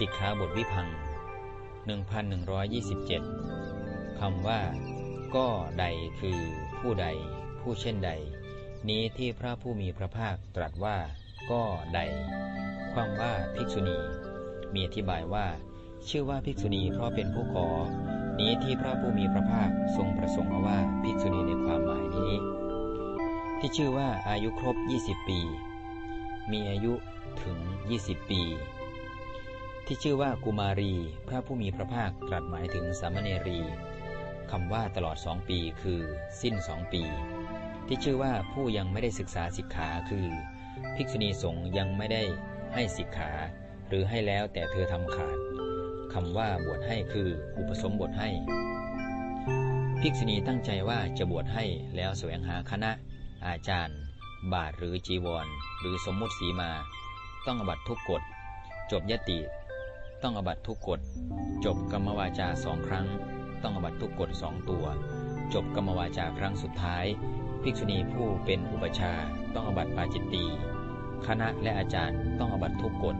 สิกขาบทวิพัง 1127 คำว่า ก็ใดคือผู้ใด ผู้เช่นใด นี้ที่พระผู้มีพระภาคตรัสว่า ก็ใด ความว่าภิกษุณี มีอธิบายว่า ชื่อว่าภิกษุณีเพราะเป็นผู้ขอ นี้ที่พระผู้มีพระภาคทรงประสงค์เอาว่าภิกษุณีในความหมายนี้ ที่ชื่อว่าอายุครบ 20 ปี มีอายุถึง 20 ปี ที่ชื่อว่ากุมารี พระผู้มีพระภาคตรัสหมายถึงสามเณรีคำว่าตลอดสองปีคือ สิ้นสองปี ที่ชื่อว่าผู้ยังไม่ได้ศึกษาสิกขาคือ ภิกษุณีสงฆ์ยังไม่ได้ให้สิกขา หรือให้แล้วแต่เธอทำขาดคำว่าบวชให้คือ อุปสมบทให้ ภิกษุณีตั้งใจว่าจะบวชให้แล้วแสวงหาคณะ อาจารย์ บาทหรือจีวร หรือสมมุติสีมา ต้องอบัตทุกกฎจบยติ ต้องอบัตทุกกฎ จบกรรมวาจาสองครั้ง ต้องอบัตทุกกฎสองตัว จบกรรมวาจาครั้งสุดท้าย ภิกษุณีผู้เป็นอุปชาต้องอบัตปาจิตตีคณะและอาจารย์ต้องอบัตทุกกฎ